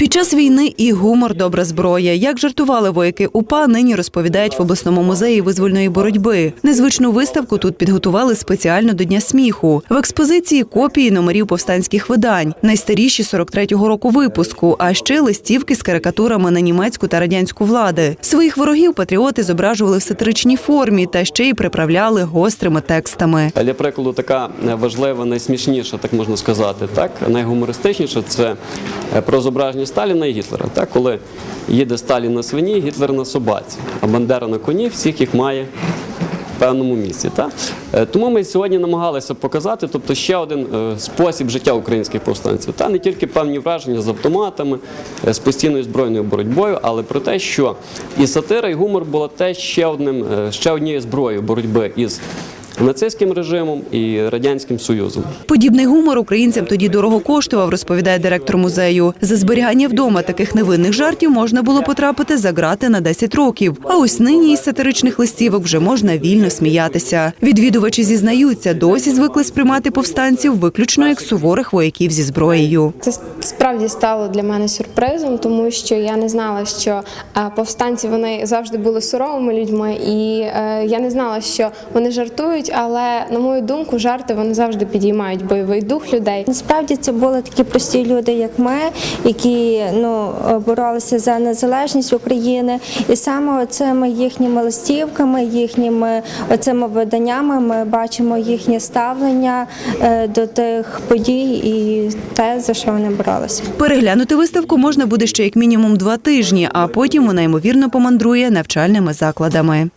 Під час війни і гумор добра зброя. Як жартували вояки УПА, нині розповідають в обласному музеї визвольної боротьби. Незвичну виставку тут підготували спеціально до Дня сміху. В експозиції копії номерів повстанських видань, найстаріші 43-го року випуску, а ще листівки з карикатурами на німецьку та радянську влади. Своїх ворогів патріоти зображували в сатиричній формі та ще й приправляли гострими текстами. Для прикладу, така важлива, найсмішніша, так можна сказати, так найгумористичніша це е, про зображення Сталіна і Гітлера. Так, коли їде Сталін на свині, Гітлер на собаці, а Бандера на коні, всіх їх має. в Певному місці, так? Е, тому ми сьогодні намагалися показати, тобто ще один е, спосіб життя українських повстанців, та не тільки певні враження з автоматами, е, з постійною збройною боротьбою, але про те, що і сатира, і гумор було теж ще одним, ще однією зброєю боротьби із нацистським режимом і радянським союзом. Подібний гумор українцям тоді дорого коштував, розповідає директор музею. За зберігання вдома таких невинних жартів можна було потрапити за грати на 10 років. А ось нині із сатиричних листівок вже можна вільно сміятися. Відвідувачі зізнаються, досі звикли сприймати повстанців виключно як суворих вояків зі зброєю. Це справді стало для мене сюрпризом, тому що я не знала, що е, повстанці вони завжди були суровими людьми, і е, я не знала, що вони жартують. Але на мою думку, жарти вони завжди підіймають бойовий дух людей. Насправді це були такі прості люди, як ми, які ну боролися за незалежність України, і саме цими їхніми листівками, їхніми оцими виданнями ми бачимо їхнє ставлення е, до тих подій і те, за що вони боролися. Переглянути виставку можна буде ще як мінімум два тижні, а потім вона ймовірно помандрує навчальними закладами.